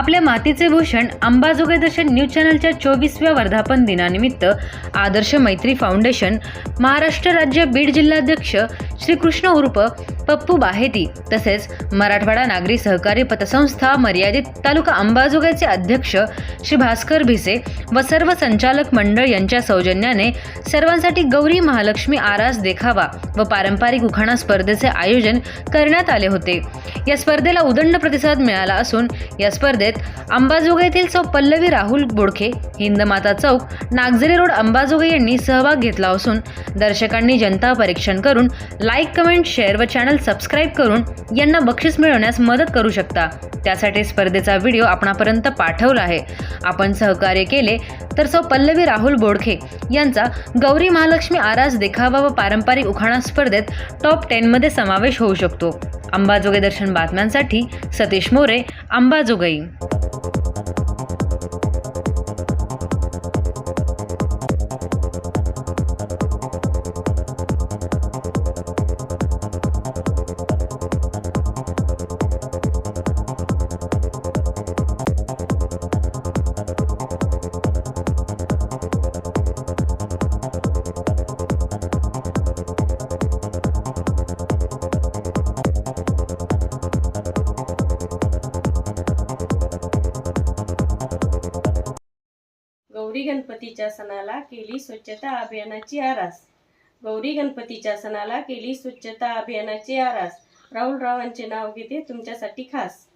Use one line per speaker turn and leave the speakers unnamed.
आपल्या मातीचे भूषण अंबाजोगाई दर्शन न्यूज चॅनलच्या चोवीसव्या वर्धापन दिनानिमित्त आदर्श मैत्री फाउंडेशन महाराष्ट्र राज्य बीड जिल्हाध्यक्ष श्रीकृष्ण उर्फ पप्पू बाहेती तसेच मराठवाडा नागरी सहकारी पतसंस्था मर्यादित तालुका अंबाजोगाईचे अध्यक्ष श्री भास्कर भिसे व सर्व संचालक मंडळ यांच्या सौजन्याने सर्वांसाठी गौरी महालक्ष्मी आरास देखावा व पारंपरिक उखाणा स्पर्धेचे आयोजन करण्यात आले होते. या स्पर्धेला उदंड प्रतिसाद मिळाला असून या स्पर्धेत अंबाजोगाईतील सौ पल्लवी राहुल बोडखे हिंदमाता चौक नागझरी रोड अंबाजोगाई यांनी सहभाग घेतला असून दर्शकांनी जनता परीक्षण करून लाईक कमेंट शेअर व चॅनल सबस्क्राईब करून यांना बक्षीस मिळवण्यास मदत करू शकता. त्यासाठी स्पर्धेचा व्हिडिओ आपणापर्यंत पाठवला आहे. आपण सहकार्य केले तर सौ पल्लवी राहुल बोडखे यांचा गौरी महालक्ष्मी आरास देखावा व पारंपरिक उखाणा स्पर्धेत टॉप टेनमध्ये समावेश होऊ शकतो. अंबाजोगाई दर्शन बातम्यांसाठी सतीश मोरे अंबाजोगाई.
गौरी गणपतीच्या सणाला केली स्वच्छता अभियानाची आरास. गौरी गणपतीच्या सणाला केली स्वच्छता अभियानाची आरास. राहुल रावांचे नाव घेते तुमच्यासाठी खास.